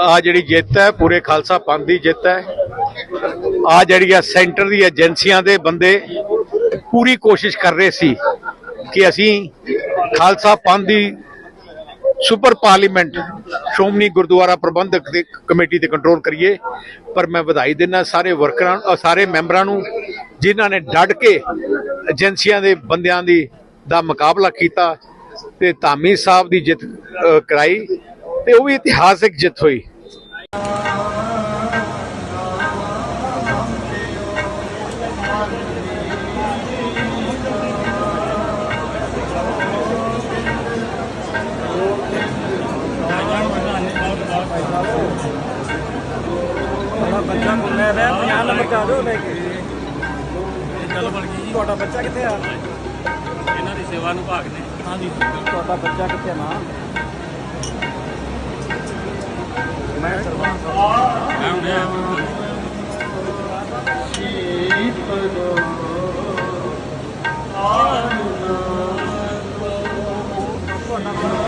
ਆ ਜਿਹੜੀ ਜਿੱਤ ਹੈ ਪੂਰੇ ਖਾਲਸਾ ਪੰਥ ਦੀ ਜਿੱਤ ਹੈ। ਆ ਜਿਹੜੀ ਆ ਸੈਂਟਰ ਦੀ ਏਜੰਸੀਆਂ ਦੇ ਬੰਦੇ ਪੂਰੀ ਕੋਸ਼ਿਸ਼ ਕਰ ਰਹੇ ਸੀ ਕਿ ਅਸੀਂ ਖਾਲਸਾ ਪੰਥ ਦੀ ਸੁਪਰ ਪਾਰਲੀਮੈਂਟ ਸ਼੍ਰੋਮਣੀ ਗੁਰਦੁਆਰਾ ਪ੍ਰਬੰਧਕ ਦੇ ਕਮੇਟੀ ਤੇ ਕੰਟਰੋਲ ਕਰੀਏ। ਪਰ ਮੈਂ ਵਧਾਈ ਦਿੰਦਾ ਸਾਰੇ ਵਰਕਰਾਂ ਅ, ਸਾਰੇ ਮੈਂਬਰਾਂ ਨੂੰ ਜਿਨ੍ਹਾਂ ਨੇ ਡਟ ਕੇ ਏਜੰਸੀਆਂ ਦੇ ਬੰਦਿਆਂ ਦੀ ਦਾ ਮੁਕਾਬਲਾ ਕੀਤਾ ਤੇ ਧਾਮੀ ਸਾਹਿਬ ਦੀ ਜਿੱਤ ਕਰਾਈ। ਤੇ ਉਹ ਵੀ ਇਤਿਹਾਸਿਕ ਜਿੱਤ ਹੋਈ। ਬੱਚਾ ਘੁੰਮਿਆ ਰਿਹਾ 50 ਨੰਬਰ ਆ ਜਾਓ ਲੈ ਕੇ ਗੱਲ ਬਣ ਗਈ ਜੀ ਤੁਹਾਡਾ ਬੱਚਾ ਕਿੱਥੇ ਆ? ਇਹਨਾਂ ਦੀ ਸੇਵਾ ਨੂੰ ਭਾਗ ਨੇ। ਹਾਂਜੀ ਤੁਹਾਡਾ ਬੱਚਾ ਕਿੱਥੇ ਮੈਂ? பண்ணாங்க